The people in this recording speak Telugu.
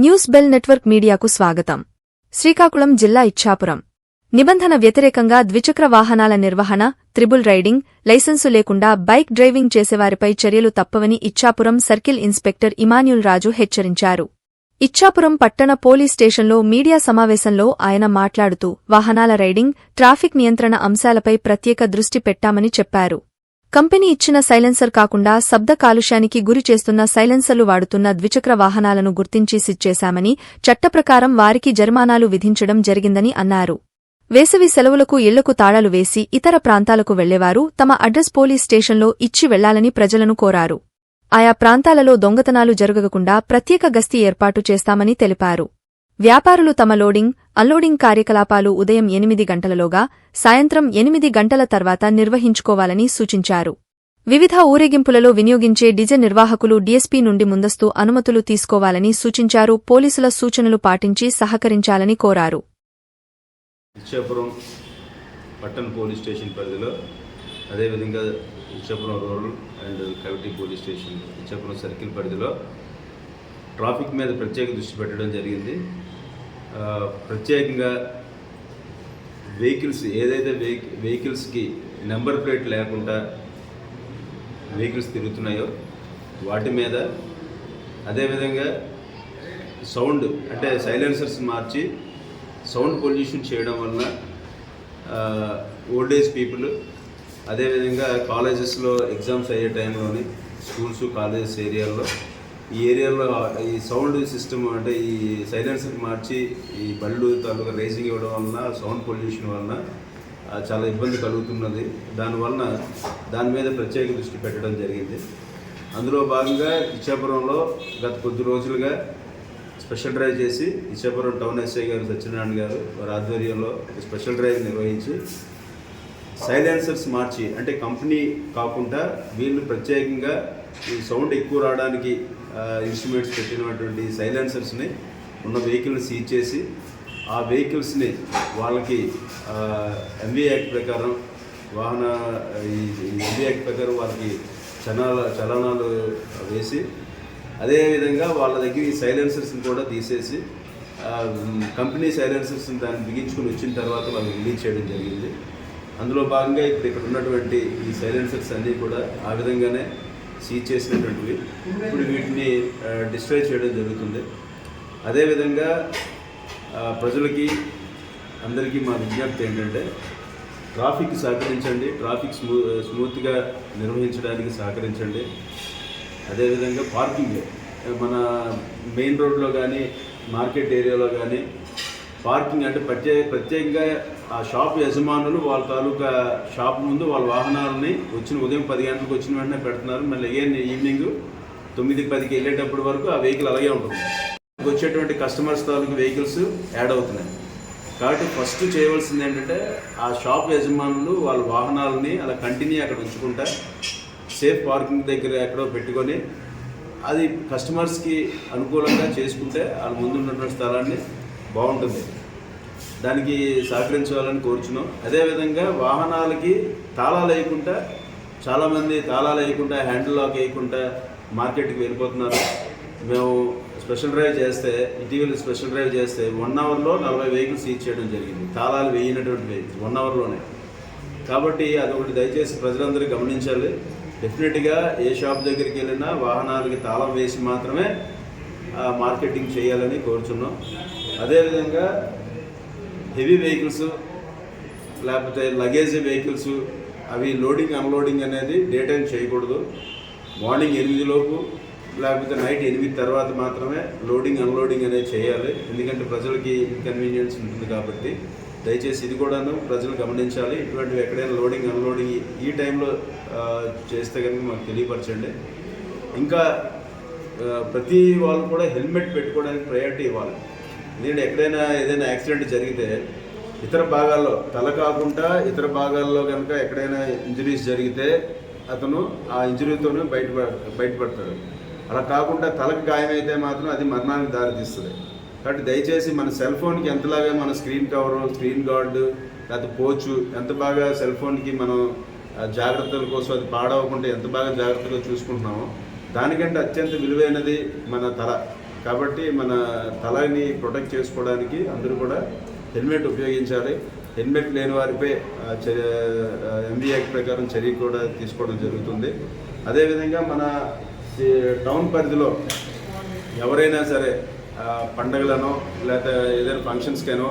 న్యూస్ బెల్ నెట్వర్క్ మీడియాకు స్వాగతం. శ్రీకాకుళం జిల్లా ఇచ్చాపురం. నిబంధన వ్యతిరేకంగా ద్విచక్ర వాహనాల నిర్వహణ త్రిబుల్ రైడింగ్ లైసెన్సు లేకుండా బైక్ డ్రైవింగ్ చేసేవారిపై చర్యలు తప్పవని Ichchapuram circle inspector Emmanuel Raju హెచ్చరించారు. ఇచ్చాపురం పట్టణ పోలీస్ స్టేషన్లో మీడియా సమావేశంలో ఆయన మాట్లాడుతూ వాహనాల రైడింగ్ ట్రాఫిక్ నియంత్రణ అంశాలపై ప్రత్యేక దృష్టి పెట్టామని చెప్పారు. కంపెనీ ఇచ్చిన సైలెన్సర్ కాకుండా శబ్ద కాలుష్యానికి గురి చేస్తున్న సైలెన్సర్లు వాడుతున్న ద్విచక్ర వాహనాలను గుర్తించి సిచ్చేశామని చట్టప్రకారం వారికి జరిమానాలు విధించడం జరిగిందని అన్నారు. వేసవి సెలవులకు ఇళ్ళకు తాళాలు వేసి ఇతర ప్రాంతాలకు వెళ్ళేవారు తమ అడ్రస్ పోలీస్ స్టేషన్లో ఇచ్చి వెళ్ళాలని ప్రజలను కోరారు. ఆయా ప్రాంతాలలో దొంగతనాలు జరగకుండా ప్రత్యేక గస్తీ ఏర్పాటు చేస్తామని తెలిపారు. వ్యాపారులు తమ లోడింగ్ అన్లోడింగ్ కార్యకలాపాలు ఉదయం ఎనిమిది గంటలలోగా సాయంత్రం ఎనిమిది గంటల తర్వాత నిర్వహించుకోవాలని సూచించారు. వివిధ ఊరేగింపులలో వినియోగించే డిజె నిర్వాహకులు డీఎస్పీ నుండి ముందస్తు అనుమతులు తీసుకోవాలని సూచించారు పోలీసుల సూచనలు పాటించి సహకరించాలని కోరారు. ఇచ్చాపురం పట్టణ పోలీస్ స్టేషన్ పరిధిలో అదేవిధంగా Ichchapuram rural and Kaviti police station Ichchapuram circle పరిధిలో ట్రాఫిక్ మీద ప్రత్యేక దృష్టి పెట్టడం జరిగింది. ప్రత్యేకంగా వెహికల్స్ ఏదైతే వెహిక వెహికల్స్కి నెంబర్ ప్లేట్ లేకుండా వెహికల్స్ తిరుగుతున్నాయో వాటి మీద అదేవిధంగా సౌండ్ అంటే సైలెన్సర్స్ మార్చి సౌండ్ పొల్యూషన్ చేయడం వలన ఓల్డ్ ఏజ్ పీపుల్ అదేవిధంగా కాలేజెస్లో ఎగ్జామ్స్ అయ్యే టైంలోని స్కూల్స్ కాలేజెస్ ఏరియాల్లో ఈ ఏరియాలో ఈ సౌండ్ సిస్టమ్ అంటే ఈ సైలెన్సర్ మార్చి ఈ బళ్ళు తాలూకా రేసింగ్ ఇవ్వడం వలన సౌండ్ పొల్యూషన్ వలన చాలా ఇబ్బంది కలుగుతున్నది. దానివలన దాని మీద ప్రత్యేక దృష్టి పెట్టడం జరిగింది. అందులో భాగంగా ఇచ్చాపురంలో గత కొద్ది రోజులుగా స్పెషల్ డ్రైవ్ చేసి ఇచ్చాపురం టౌన్ ఎస్ఐ గారు సత్యనారాయణ గారు వారి ఆధ్వర్యంలో స్పెషల్ డ్రైవ్ నిర్వహించి సైలెన్సర్స్ మార్చి అంటే కంపెనీ కాకుండా వీళ్ళు ప్రత్యేకంగా ఈ సౌండ్ ఎక్కువ రావడానికి ఇన్స్ట్రుమెంట్స్ పెట్టినటువంటి సైలెన్సర్స్ని ఉన్న వెహికల్ని సీజ్ చేసి ఆ వెహికల్స్ని వాళ్ళకి ఎంబీ యాక్ట్ ప్రకారం వాహన ఈ ఎంబీ యాక్ట్ ప్రకారం వాళ్ళకి చలానాలు చలనాలు వేసి అదేవిధంగా వాళ్ళ దగ్గర ఈ సైలెన్సర్స్ని కూడా తీసేసి కంపెనీ సైలెన్సర్స్ని దాన్ని బిగించుకుని వచ్చిన తర్వాత వాళ్ళు రిలీజ్ చేయడం జరిగింది. అందులో భాగంగా ఇప్పుడు ఇక్కడ ఉన్నటువంటి ఈ సైలెన్సర్స్ అన్నీ కూడా ఆ విధంగానే సీజ్ చేసినటువంటివి. ఇప్పుడు వీటిని డిస్ట్రాయ్ చేయడం జరుగుతుంది. అదేవిధంగా ప్రజలకి అందరికీ మా విజ్ఞప్తి ఏంటంటే ట్రాఫిక్ సహకరించండి ట్రాఫిక్ స్మూ స్మూత్గా నిర్వహించడానికి సహకరించండి. అదేవిధంగా పార్కింగ్ మన మెయిన్ రోడ్లో కానీ మార్కెట్ ఏరియాలో కానీ పార్కింగ్ అంటే ప్రత్యేక ప్రత్యేకంగా ఆ షాప్ యజమానులు వాళ్ళ తాలూకా షాప్ ముందు వాళ్ళ వాహనాలని వచ్చిన ఉదయం పది గంటలకు వచ్చిన వెంటనే పెడుతున్నారు. మళ్ళీ అగైన్ ఈవినింగ్ తొమ్మిది పదికి వెళ్ళేటప్పటి వరకు ఆ వెహికల్ అలాగే ఉంటుంది. వచ్చేటువంటి కస్టమర్స్ తాలూకు వెహికల్స్ యాడ్ అవుతున్నాయి. కాబట్టి ఫస్ట్ చేయవలసింది ఏంటంటే ఆ షాప్ యజమానులు వాళ్ళ వాహనాలని అలా కంటిన్యూ అక్కడ ఉంచుకుంటా సేఫ్ పార్కింగ్ దగ్గర ఎక్కడో పెట్టుకొని అది కస్టమర్స్కి అనుకూలంగా చేసుకుంటే వాళ్ళ ముందు ఉన్నటువంటి స్థలాన్ని బాగుంటుంది. దానికి సహకరించాలని కోరుచున్నాం. అదేవిధంగా వాహనాలకి తాళాలు వేయకుండా చాలామంది తాళాలు వేయకుండా హ్యాండిల్ లాక్ వేయకుండా మార్కెట్కి వెళ్ళిపోతున్నారు. మేము స్పెషల్ డ్రైవ్ చేస్తే ఇటీవల స్పెషల్ డ్రైవ్ చేస్తే వన్ అవర్లో నలభై వెహికల్స్ సీజ్ చేయడం జరిగింది. తాళాలు వేయినటువంటి వెహికల్స్ వన్ అవర్లోనే. కాబట్టి అదొకటి దయచేసి ప్రజలందరూ గమనించాలి. డెఫినెట్గా ఏ షాప్ దగ్గరికి వెళ్ళినా వాహనాలకి తాళం వేసి మాత్రమే మార్కెటింగ్ చేయాలని కోరుచున్నాం. అదేవిధంగా హెవీ వెహికల్స్ లేకపోతే లగేజ్ వెహికల్స్ అవి లోడింగ్ అన్లోడింగ్ అనేది డే టైం చేయకూడదు. మార్నింగ్ ఎనిమిదిలోపు లేకపోతే నైట్ ఎనిమిది తర్వాత మాత్రమే లోడింగ్ అన్లోడింగ్ అనేది చేయాలి. ఎందుకంటే ప్రజలకి ఇన్కన్వీనియన్స్ ఉంటుంది కాబట్టి. దయచేసి ఇది కూడాను ప్రజలు గమనించాలి. ఇటువంటివి ఎక్కడైనా లోడింగ్ అన్లోడింగ్ ఈ- టైంలో చేస్తే కనుక మాకు తెలియపరచండి. ఇంకా ప్రతి వాళ్ళు కూడా హెల్మెట్ పెట్టుకోవడానికి ప్రయారిటీ ఇవ్వాలి. నేను ఎక్కడైనా ఏదైనా యాక్సిడెంట్ జరిగితే ఇతర భాగాల్లో తల కాకుండా ఇతర భాగాల్లో కనుక ఎక్కడైనా ఇంజరీస్ జరిగితే అతను ఆ ఇంజరీతోనే బయట బయటపడతాడు. అలా కాకుండా తలకు గాయమైతే మాత్రం అది మరణానికి దారితీస్తుంది. కాబట్టి దయచేసి మన సెల్ ఫోన్కి ఎంతలాగా మన స్క్రీన్ కవర్ స్క్రీన్ గార్డు లేకపోతే పోచు ఎంత బాగా సెల్ ఫోన్కి మనం జాగ్రత్తల కోసం అది పాడవకుండా ఎంత బాగా జాగ్రత్తగా చూసుకుంటున్నామో దానికంటే అత్యంత విలువైనది మన తల. కాబట్టి మన తలని ప్రొటెక్ట్ చేసుకోవడానికి అందరూ కూడా హెల్మెట్ ఉపయోగించాలి. హెల్మెట్ లేని వారిపై ఎంబీ యాక్ట్ ప్రకారం చర్య కూడా తీసుకోవడం జరుగుతుంది. అదేవిధంగా మన టౌన్ పరిధిలో ఎవరైనా సరే పండగలనో లేకపోతే ఏదైనా ఫంక్షన్స్కైనో